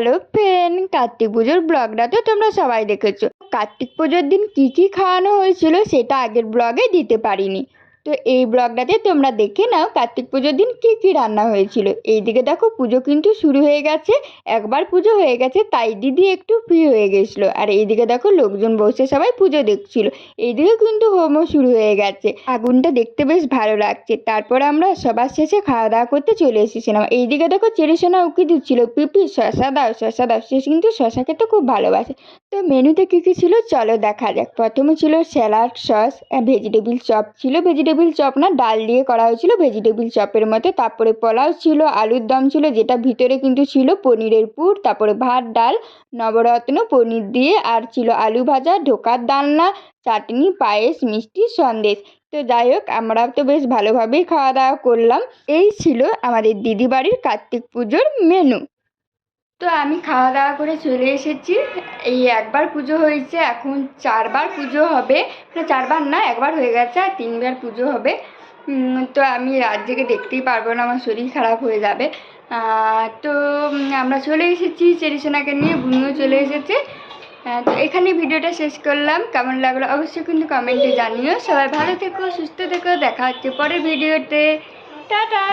Hello ফ্রেন Kartik পুজোর ব্লগটা তো তোমরা সবাই দেখেছ। কার্তিক পুজোর দিন কি কি খাওয়ানো হয়েছিল সেটা আগের ব্লগে দিতে পারিনি। তো এই ব্লগটাতে তোমরা দেখে নাও কার্তিক পুজোর দিন কী কী রান্না হয়েছিল। এইদিকে দেখো পুজো কিন্তু শুরু হয়ে গেছে, একবার পুজো হয়ে গেছে, তাই দিদি একটু ফ্রি হয়ে গেছিল। আর এইদিকে দেখো লোকজন বসে সবাই পুজো দেখছিল, এইদিকে কিন্তু হোমও শুরু হয়ে গেছে। আগুনটা দেখতে বেশ ভালো লাগছে। তারপর আমরা সবার শেষে খাওয়া দাওয়া করতে চলে এসেছিলাম। এইদিকে দেখো চেরিসোনা উকি দিচ্ছিল, পিপি, শশা দাও শশা দাও, সে কিন্তু শশা খেতে খুব ভালোবাসে। তো মেনুতে কী কী ছিল চলো দেখা যাক। প্রথমে ছিল স্যালাড, সস, ভেজিটেবিল চপ ছিল, ভেজিটেবিল চপ না, ডাল দিয়ে করা হয়েছিল ভেজিটেবিল চপের মতো তারপরে পোলাও ছিল, আলুর দম ছিল, যেটা ভিতরে কিন্তু ছিল পনিরের পুর। তারপরে ভাত, ডাল, নবরত্ন, পনির দিয়ে আর ছিল আলু ভাজা, ঢোকার ডালনা চাটনি, পায়েস, মিষ্টি, সন্দেশ। তো যাই হোক আমরা তো বেশ ভালোভাবেই খাওয়া দাওয়া করলাম। এই ছিল আমাদের দিদি বাড়ির কার্তিক পুজোর মেনু তো আমি খাওয়া দাওয়া করে চলে এসেছি। এই একবার পুজো হয়েছে, এখন চারবার পুজো হবে। না, চারবার না, একবার হয়ে গেছে আর তিনবার পুজো হবে। তো আমি রাত জেগে দেখতেই পারব না, আমার শরীর খারাপ হয়ে যাবে। তো আমরা চলে এসেছি চেরিসোনাকে নিয়ে, বুনিও চলে এসেছে। তো এখানে ভিডিওটা শেষ করলাম। কেমন লাগল অবশ্যই কিন্তু কমেন্টে জানিও। সবাই ভালো থেকো, সুস্থ থেকো, দেখা হচ্ছে পরের ভিডিওতে। টাটা!